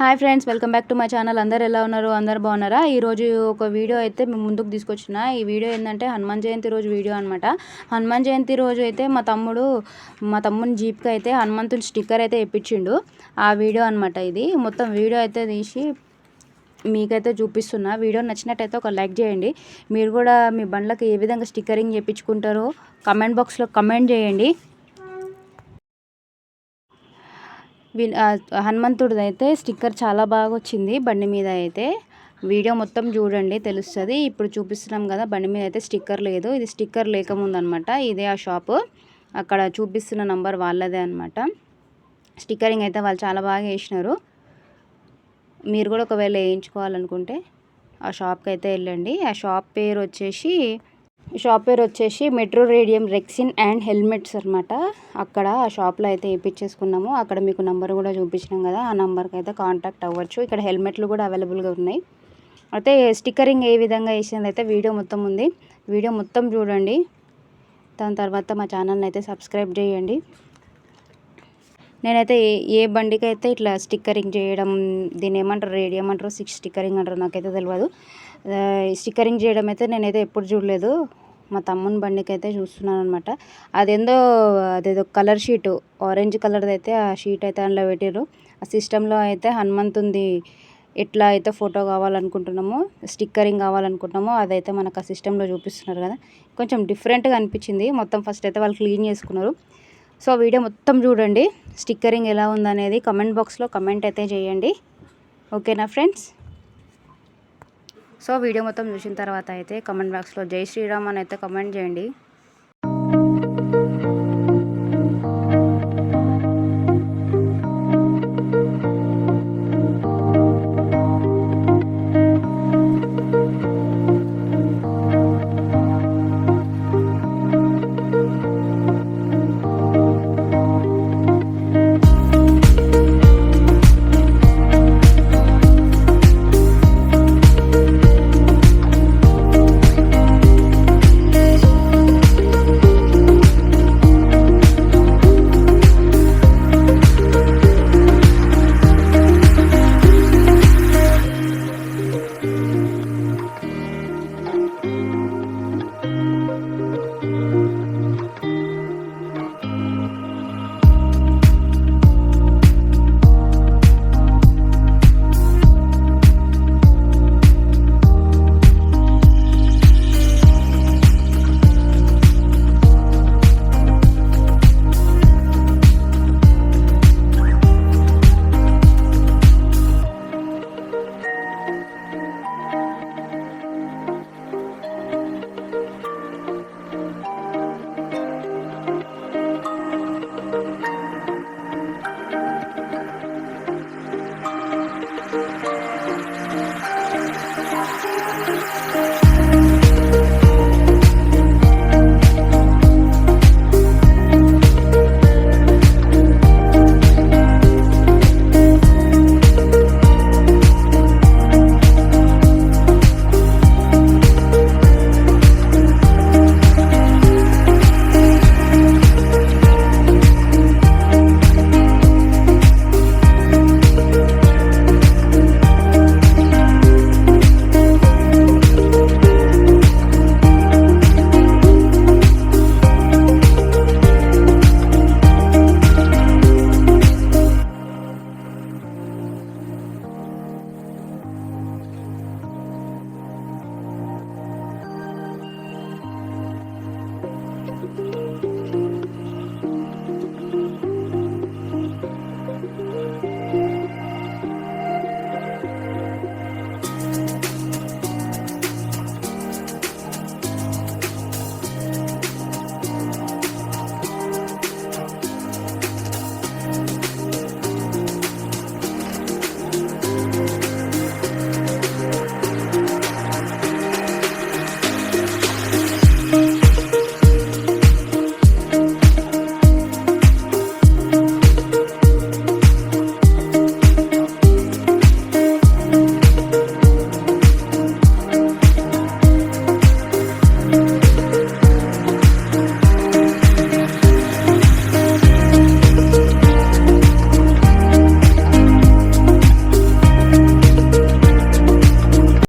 Hi friends welcome back to my channel. అందరు ఎలా ఉన్నారు? అందరు బాగున్నారా? ఈరోజు ఒక వీడియో అయితే మేము ముందుకు తీసుకొచ్చిన. ఈ వీడియో ఏంటంటే హనుమాన్ జయంతి రోజు వీడియో అనమాట హనుమాన్ జయంతి రోజు అయితే మా తమ్ముడు మా తమ్ముని జీప్కి అయితే హనుమంతుని స్టిక్కర్ అయితే ఇప్పించిండు ఆ వీడియో అనమాట ఇది. మొత్తం వీడియో అయితే తీసి మీకైతే చూపిస్తున్నా. వీడియో నచ్చినట్టయితే ఒక లైక్ చేయండి. మీరు కూడా మీ బండ్లకు ఏ విధంగా స్టిక్కరింగ్ చేయించుకుంటారో కమెంట్ బాక్స్లో కమెంట్ చేయండి. హనుమంతుడిది అయితే స్టిక్కర్ చాలా బాగా వచ్చింది బండి మీద అయితే. వీడియో మొత్తం చూడండి తెలుస్తుంది. ఇప్పుడు చూపిస్తున్నాం కదా బండి మీద అయితే స్టిక్కర్ లేదు. ఇది స్టిక్కర్ లేకముందనమాట. ఇదే ఆ షాపు. అక్కడ చూపిస్తున్న నంబర్ వాళ్ళదే అనమాట. స్టిక్కరింగ్ అయితే వాళ్ళు చాలా బాగా వేసినారు మీరు కూడా ఒకవేళ వేయించుకోవాలనుకుంటే ఆ షాప్కి అయితే వెళ్ళండి. ఆ షాప్ పేరు వచ్చేసి షాప్ పేరు వచ్చేసి metro radium rexine and helmets అనమాట అక్కడ ఆ షాప్లో అయితే వేయించేసుకున్నాము అక్కడ మీకు నంబర్ కూడా చూపించినాం కదా ఆ నెంబర్కి అయితే కాంటాక్ట్ అవ్వచ్చు. ఇక్కడ హెల్మెట్లు కూడా అవైలబుల్గా ఉన్నాయి. అయితే స్టిక్కరింగ్ ఏ విధంగా వేసినది అయితే వీడియో మొత్తం ఉంది. వీడియో మొత్తం చూడండి. దాని తర్వాత మా ఛానల్ని అయితే సబ్స్క్రైబ్ చేయండి. నేనైతే ఏ ఏ బండికి అయితే ఇట్లా స్టిక్కరింగ్ చేయడం దీని ఏమంటారు రేడియం అంటారు సిక్స్ స్టిక్కరింగ్ అంటారు నాకైతే తెలియదు స్టిక్కరింగ్ చేయడం అయితే నేనైతే ఎప్పుడు చూడలేదు. మా తమ్ముని బండికి అయితే చూస్తున్నాను అనమాట అదేందో అదేదో కలర్ షీటు ఆరెంజ్ కలర్ది అయితే ఆ షీట్ అయితే అందులో పెట్టారు ఆ సిస్టంలో అయితే హనుమంతుంది ఎట్లా అయితే ఫోటో కావాలనుకుంటున్నామో స్టిక్కరింగ్ కావాలనుకుంటున్నామో అదైతే మనకు ఆ సిస్టంలో చూపిస్తున్నారు కదా. కొంచెం డిఫరెంట్గా అనిపించింది. మొత్తం ఫస్ట్ అయితే వాళ్ళు క్లీన్ చేసుకున్నారు. సో వీడియో మొత్తం చూడండి. స్టిక్కరింగ్ ఎలా ఉందనేది కమెంట్ బాక్స్లో కమెంట్ అయితే చేయండి. ఓకేనా ఫ్రెండ్స్ సో వీడియో మొత్తం చూసిన తర్వాత అయితే కమెంట్ బాక్స్లో జై శ్రీరామ్ అని అయితే కమెంట్ చేయండి.